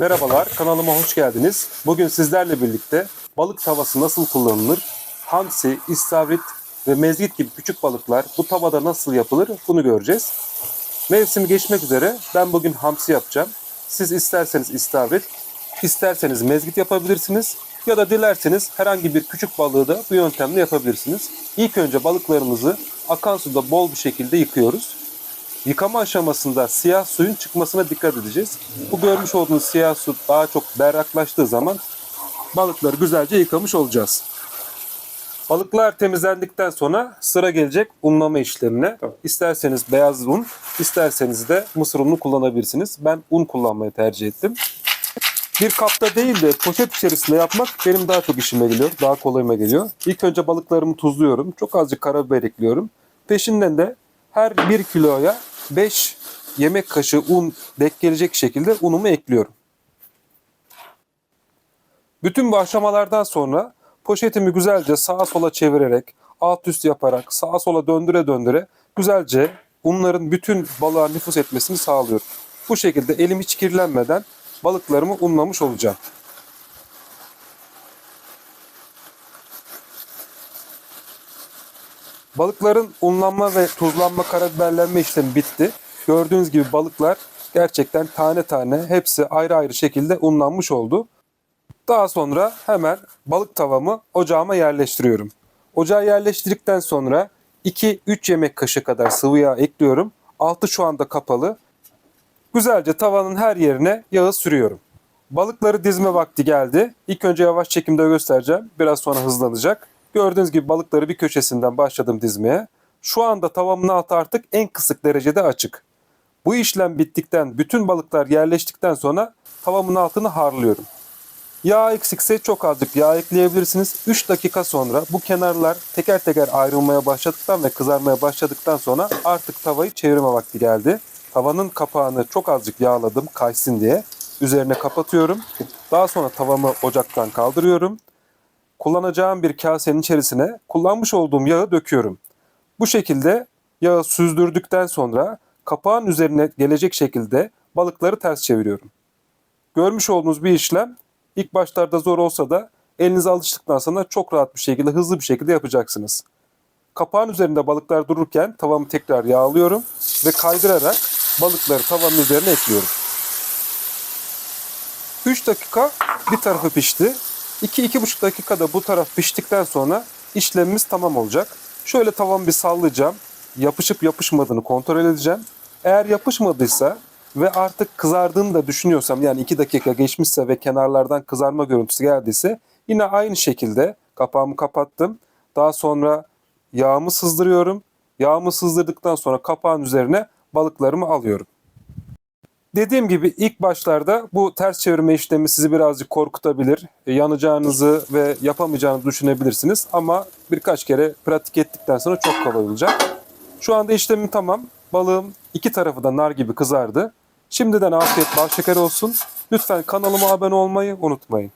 Merhabalar, kanalıma hoş geldiniz. Bugün sizlerle birlikte balık tavası nasıl kullanılır, hamsi, istavrit ve mezgit gibi küçük balıklar bu tavada nasıl yapılır bunu göreceğiz. Mevsim geçmek üzere ben bugün hamsi yapacağım. Siz isterseniz istavrit, isterseniz mezgit yapabilirsiniz ya da dilerseniz herhangi bir küçük balığı da bu yöntemle yapabilirsiniz. İlk önce balıklarımızı akan suda bol bir şekilde yıkıyoruz. Yıkama aşamasında siyah suyun çıkmasına dikkat edeceğiz. Bu görmüş olduğunuz siyah su daha çok berraklaştığı zaman balıkları güzelce yıkamış olacağız. Balıklar temizlendikten sonra sıra gelecek unlama işlemine. İsterseniz beyaz un, isterseniz de mısır ununu kullanabilirsiniz. Ben un kullanmayı tercih ettim. Bir kapta değil de poşet içerisinde yapmak benim daha çok işime geliyor. Daha kolayıma geliyor. İlk önce balıklarımı tuzluyorum. Çok azıcık karabiber ekliyorum. Peşinden de her 1 kiloya 5 yemek kaşığı un denk gelecek şekilde unumu ekliyorum. Bütün bu aşamalardan sonra poşetimi güzelce sağa sola çevirerek, alt üst yaparak, sağa sola döndüre döndüre güzelce unların bütün balığa nüfus etmesini sağlıyorum. Bu şekilde elim hiç kirlenmeden balıklarımı unlamış olacağım. Balıkların unlanma ve tuzlanma, karabiberlenme işlemi bitti. Gördüğünüz gibi balıklar gerçekten tane tane hepsi ayrı ayrı şekilde unlanmış oldu. Daha sonra hemen balık tavamı ocağıma yerleştiriyorum. Ocağa yerleştirdikten sonra 2-3 yemek kaşığı kadar sıvı yağ ekliyorum. Altı şu anda kapalı. Güzelce tavanın her yerine yağı sürüyorum. Balıkları dizme vakti geldi. İlk önce yavaş çekimde göstereceğim. Biraz sonra hızlanacak. Gördüğünüz gibi balıkları bir köşesinden başladım dizmeye. Şu anda tavamın altı artık en kısık derecede açık. Bu işlem bittikten, bütün balıklar yerleştikten sonra tavamın altını harlıyorum. Yağ eksikse çok azıcık yağ ekleyebilirsiniz. 3 dakika sonra bu kenarlar teker teker ayrılmaya başladıktan ve kızarmaya başladıktan sonra artık tavayı çevirme vakti geldi. Tavanın kapağını çok azıcık yağladım kaysın diye. Üzerine kapatıyorum. Daha sonra tavamı ocaktan kaldırıyorum. Kullanacağım bir kasenin içerisine kullanmış olduğum yağı döküyorum. Bu şekilde yağı süzdürdükten sonra kapağın üzerine gelecek şekilde balıkları ters çeviriyorum. Görmüş olduğunuz bir işlem ilk başlarda zor olsa da elinize alıştıktan sonra çok rahat bir şekilde, hızlı bir şekilde yapacaksınız. Kapağın üzerinde balıklar dururken tavamı tekrar yağlıyorum ve kaydırarak balıkları tavanın üzerine ekliyorum. 3 dakika bir tarafı pişti. 2-2,5 dakikada bu taraf piştikten sonra işlemimiz tamam olacak. Şöyle tavamı bir sallayacağım. Yapışıp yapışmadığını kontrol edeceğim. Eğer yapışmadıysa ve artık kızardığını da düşünüyorsam yani 2 dakika geçmişse ve kenarlardan kızarma görüntüsü geldiyse yine aynı şekilde kapağımı kapattım. Daha sonra yağımı sızdırıyorum. Yağımı sızdırdıktan sonra kapağın üzerine balıklarımı alıyorum. Dediğim gibi ilk başlarda bu ters çevirme işlemi sizi birazcık korkutabilir. E, Yanacağınızı ve yapamayacağınızı düşünebilirsiniz. Ama birkaç kere pratik ettikten sonra çok kolay olacak. Şu anda işlemim tamam. Balığım iki tarafı da nar gibi kızardı. Şimdiden afiyet bal şeker olsun. Lütfen kanalıma abone olmayı unutmayın.